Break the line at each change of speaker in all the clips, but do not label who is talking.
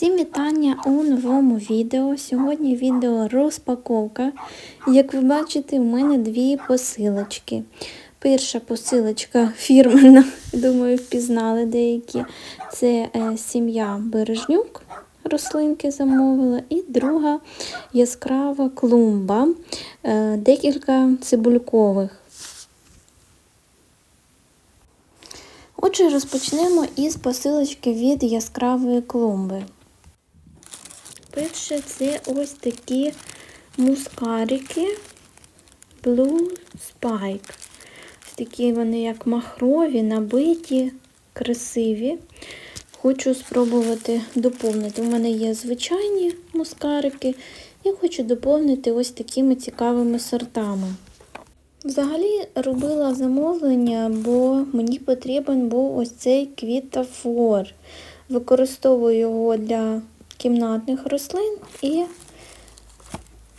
Всім вітання у новому відео. Сьогодні відео розпаковка. Як ви бачите, у мене дві посилочки. Перша посилочка фірмена, думаю, впізнали деякі. Це е, сім'я Бережнюк, рослинки замовила, і друга яскрава клумба, е, декілька цибулькових. Отже, розпочнемо із посилочки від яскравої клумби. Перше, це ось такі мускарики Blue Spike. Ось такі вони як махрові, набиті, красиві. Хочу спробувати доповнити. У мене є звичайні мускарики, і хочу доповнити ось такими цікавими сортами. Взагалі робила замовлення, бо мені потрібен був ось цей квітофор. Використовую його для кімнатних рослин і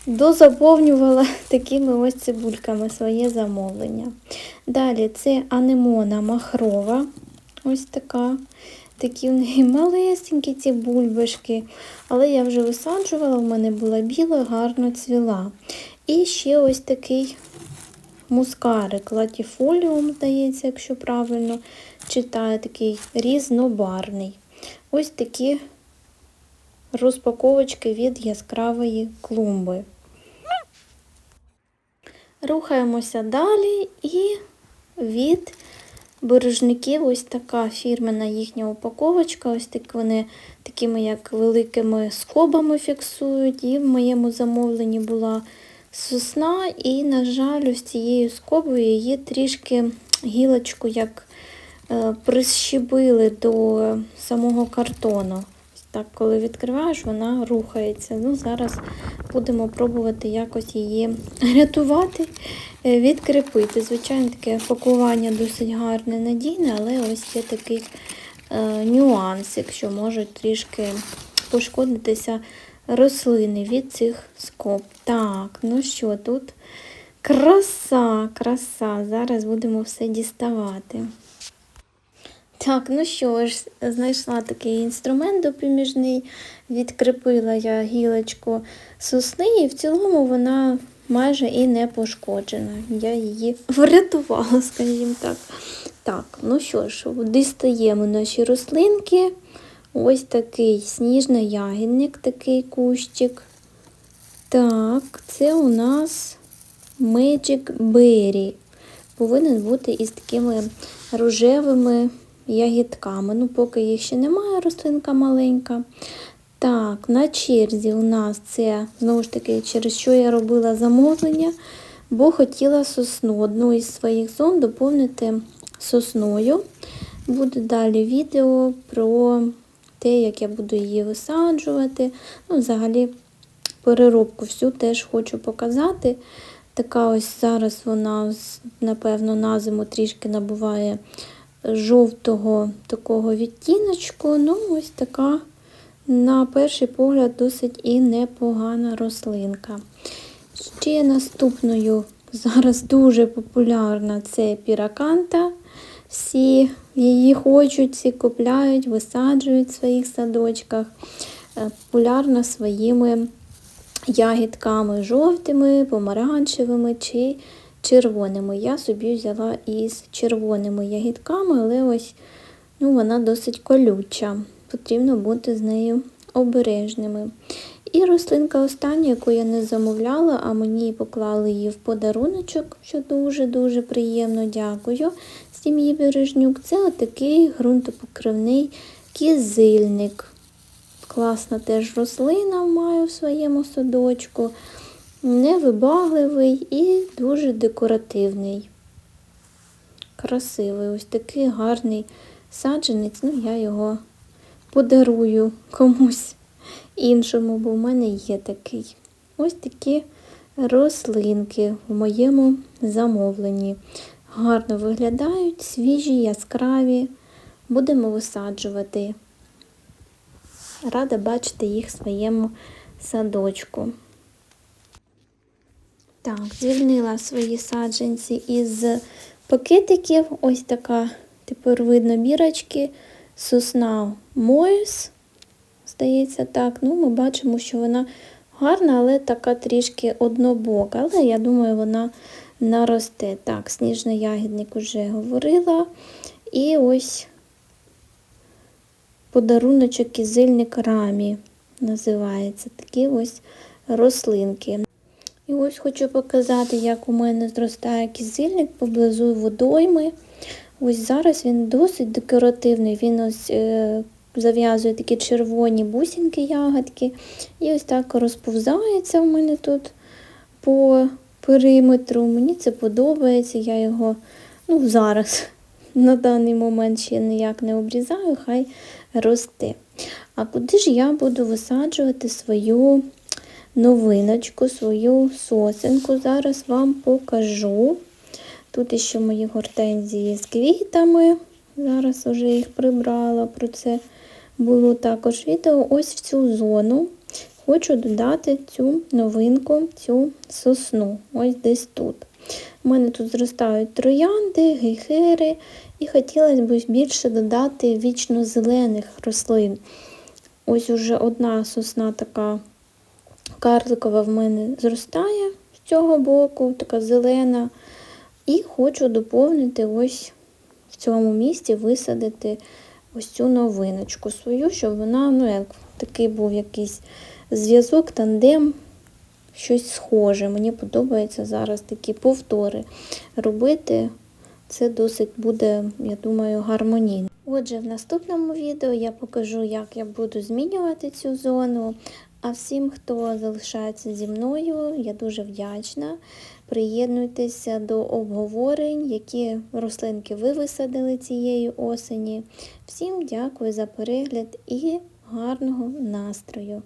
дозаповнювала такими ось цибульками своє замовлення. Далі це анемона махрова. Ось така. Такі в неї малесенькі ці бульбашки. Але я вже висаджувала, в мене була біла, гарно цвіла. І ще ось такий мускарик, латіфоліум, здається, якщо правильно читаю, такий різнобарний. Ось такі розпаковочки від яскравої клумби. Рухаємося далі і від бережників ось така фірмена їхня упаковочка. Ось так вони такими як великими скобами фіксують. І в моєму замовленні була сосна, і, на жаль, ось цією скобою її трішки гілочку як е, прищебили до самого картону. Так, коли відкриваєш, вона рухається. Ну, Зараз будемо пробувати якось її рятувати, е, відкріпити. Звичайно, таке пакування досить гарне, надійне, але ось є такий е, нюанс, якщо можуть трішки пошкодитися рослини від цих скоб. Так, ну що, тут краса, краса. Зараз будемо все діставати. Так, ну що ж, знайшла такий інструмент допоміжний, відкріпила я гілочку сосни, і в цілому вона майже і не пошкоджена. Я її врятувала, скажімо так. Так, ну що ж, дістаємо наші рослинки. Ось такий сніжний ягідник, такий кущик. Так, це у нас Magic Berry. Повинен бути із такими рожевими ягідками. Ну, поки їх ще немає, рослинка маленька. Так, на черзі у нас це, знову ж таки, через що я робила замовлення, бо хотіла сосну. Одну із своїх зон доповнити сосною. Буде далі відео про те, як я буду її висаджувати. Ну, Взагалі, переробку всю теж хочу показати. Така ось зараз вона, напевно, на зиму трішки набуває жовтого такого відтіночку. Ну, ось така, на перший погляд, досить і непогана рослинка. Ще наступною зараз дуже популярна це піраканта. Всі її хочуть, всі купляють, висаджують в своїх садочках. Е, популярна своїми ягідками жовтими, помаранчевими чи червоними. Я собі взяла із червоними ягідками, але ось ну, вона досить колюча. Потрібно бути з нею обережними. І рослинка остання, яку я не замовляла, а мені поклали її в подаруночок, що дуже-дуже приємно дякую сім'ї Бережнюк. Це отакий ґрунтопокривний кізильник. Класна теж рослина маю в своєму садочку. Невибагливий і дуже декоративний. Красивий, ось такий гарний саджанець, ну я його подарую комусь іншому, бо в мене є такий. Ось такі рослинки в моєму замовленні. Гарно виглядають, свіжі, яскраві. Будемо висаджувати. Рада бачити їх в своєму садочку. Так, звільнила свої саджанці із пакетиків. Ось така, тепер видно бірочки, сосна Моїс. Здається, так. Ну, ми бачимо, що вона гарна, але така трішки однобока. Але я думаю, вона наросте. Так, сніжний ягідник уже говорила. І ось подаруночок кізильник рамі називається. Такі ось рослинки. І ось хочу показати, як у мене зростає кізильник поблизу водойми. Ось зараз він досить декоративний. Він ось е, зав'язує такі червоні бусинки ягодки. І ось так розповзається в мене тут по периметру. Мені це подобається. Я його ну, зараз на даний момент ще ніяк не обрізаю, хай росте. А куди ж я буду висаджувати свою новиночку, свою сосенку? Зараз вам покажу. Тут ще мої гортензії з квітами. Зараз вже їх прибрала. Про це було також відео. Ось в цю зону хочу додати цю новинку, цю сосну. Ось десь тут. У мене тут зростають троянди, гейхери, і хотілося б більше додати вічно-зелених рослин. Ось уже одна сосна така карликова в мене зростає з цього боку, така зелена. І хочу доповнити ось в цьому місці висадити ось цю новиночку свою, щоб вона, ну, як такий був якийсь зв'язок, тандем, щось схоже. Мені подобається зараз такі повтори робити. Це досить буде, я думаю, гармонійно. Отже, в наступному відео я покажу, як я буду змінювати цю зону. А всім, хто залишається зі мною, я дуже вдячна. Приєднуйтеся до обговорень, які рослинки ви висадили цієї осені. Всім дякую за перегляд і гарного настрою!